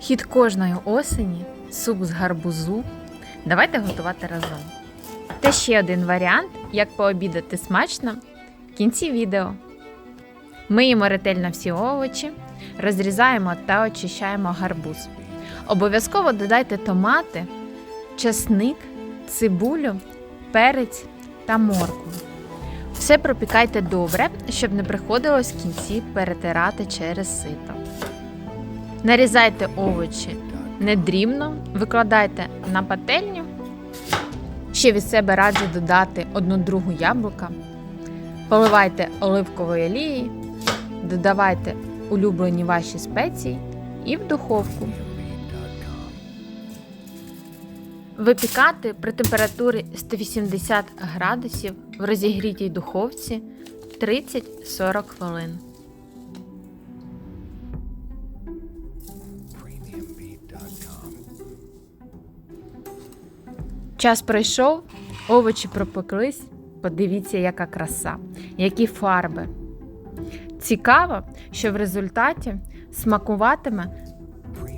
Хід кожної осені суп з гарбузу. Давайте готувати разом. Та ще один варіант, як пообідати смачно в кінці відео. Миємо ретельно всі овочі, розрізаємо та очищаємо гарбуз. Обов'язково додайте томати, часник, цибулю, перець та моркву. Все пропікайте добре, щоб не приходилось в кінці перетирати через сито. Нарізайте овочі недрібно, викладайте на пательню. Ще від себе раджу додати одну другу яблука. Поливайте оливковою олією, додавайте улюблені ваші спеції і в духовку. Випікати при температурі 180 градусів в розігрітій духовці 30-40 хвилин. Час пройшов, овочі пропеклись. Подивіться, яка краса, які фарби. Цікаво, що в результаті смакуватиме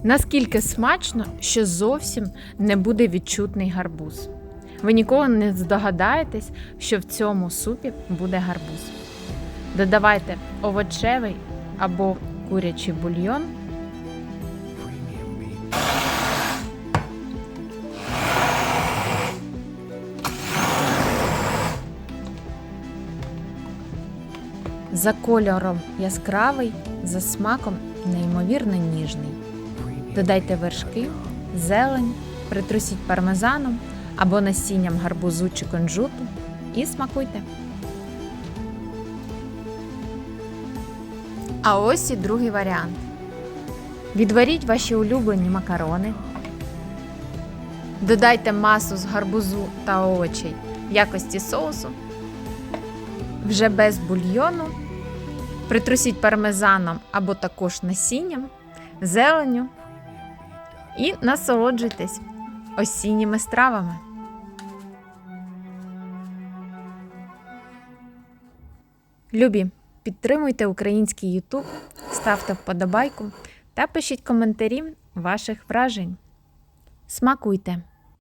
наскільки смачно, що зовсім не буде відчутний гарбуз. Ви ніколи не здогадаєтесь, що в цьому супі буде гарбуз. Додавайте овочевий або курячий бульйон. За кольором яскравий, за смаком неймовірно ніжний. Додайте вершки, зелень, притрусіть пармезаном або насінням гарбузу чи кунжуту і смакуйте. А ось і другий варіант. Відваріть ваші улюблені макарони. Додайте масу з гарбузу та овочей в якості соусу. Вже без бульйону. Притрусіть пармезаном або також насінням, зеленню і насолоджуйтесь осінніми стравами. Любі, підтримуйте український YouTube, ставте вподобайку та пишіть коментарі ваших вражень. Смакуйте!